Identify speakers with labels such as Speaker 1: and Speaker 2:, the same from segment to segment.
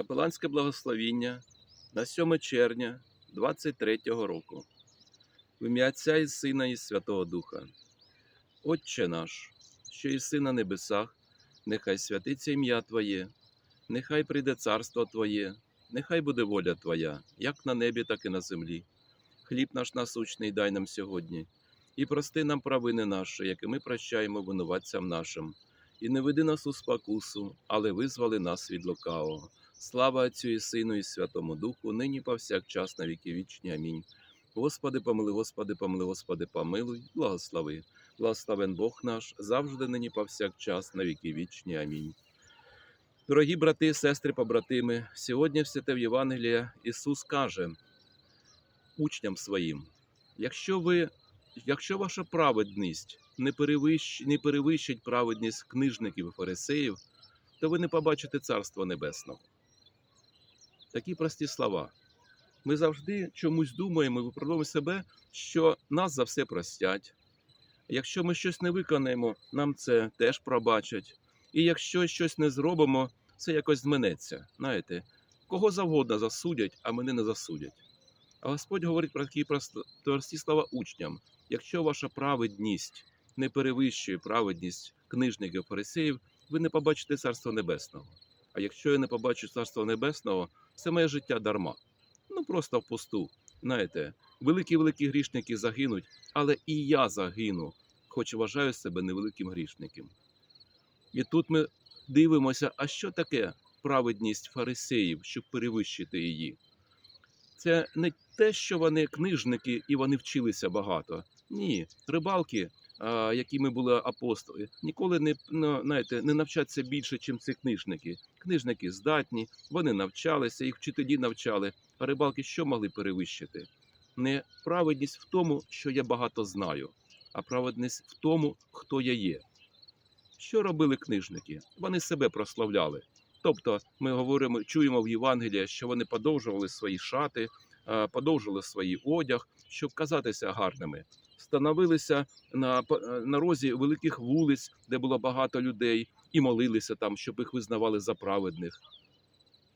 Speaker 1: Капеланське благословіння на 7 червня 23 року. В ім'я Отця і Сина і Святого Духа. Отче наш, що єси на небесах, нехай святиться ім'я Твоє, нехай прийде царство Твоє, нехай буде воля Твоя, як на небі, так і на землі. Хліб наш насущний дай нам сьогодні, і прости нам провини наші, які ми прощаємо винуватцям нашим. І не веди нас у спокусу, але визвали нас від лукавого. Слава Отцю і Сину, і Святому Духу, нині повсякчас на віки вічні. Амінь. Господи, помили, Господи, помили, Господи, помилуй, благослови. Благословен Бог наш, завжди нині повсякчас на віки вічні. Амінь. Дорогі брати, сестри, побратими, сьогодні в святе в Євангелія Ісус каже учням своїм: якщо ви, якщо ваша праведність не перевищ, не перевищить праведність книжників і фарисеїв, то ви не побачите Царства Небесного. Такі прості слова. Ми завжди чомусь думаємо, виправдаємо себе, що нас за все простять. Якщо ми щось не виконаємо, нам це теж пробачать. І якщо щось не зробимо, це якось зминеться. Знаєте, кого завгодно засудять, а мене не засудять. А Господь говорить про такі прості слова учням: якщо ваша праведність не перевищує праведність книжників фарисеїв, ви не побачите Царства Небесного. А якщо я не побачу Царства Небесного, все моє життя дарма. Ну просто впусту. Знаєте, великі-великі грішники загинуть, але і я загину, хоч вважаю себе невеликим грішником. І тут ми дивимося, а що таке праведність фарисеїв, щоб перевищити її? Це не те, що вони книжники і вони вчилися багато. Ні, рибалки, а, які ми були апостоли, ніколи не, знаєте, не навчаться більше, ніж ці книжники. Книжники здатні, вони навчалися, їх вчителі навчали. А рибалки що могли перевищити? Не праведність в тому, що я багато знаю, а праведність в тому, хто я є. Що робили книжники? Вони себе прославляли. Тобто, ми говоримо, чуємо в Євангелії, що вони подовжували свої шати, подовжували свій одяг, щоб казатися гарними. Становилися на, е, на розі великих вулиць, де було багато людей, і молилися там, щоб їх визнавали за праведних.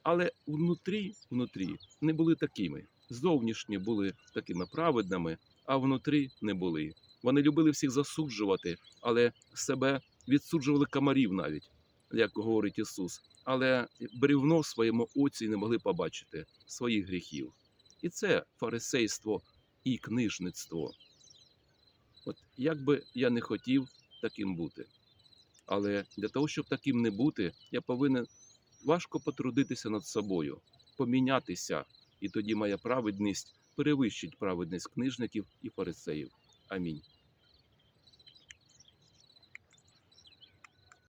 Speaker 1: Але внутрі, внутрі не були такими. Зовнішні були такими праведними, а внутрі не були. Вони любили всіх засуджувати, але себе відсуджували комарів навіть, як говорить Ісус. Але брівно своєму оці не могли побачити своїх гріхів. І це фарисейство і книжництво. От як би я не хотів таким бути. Але для того, щоб таким не бути, я повинен важко потрудитися над собою, помінятися, і тоді моя праведність перевищить праведність книжників і фарисеїв. Амінь.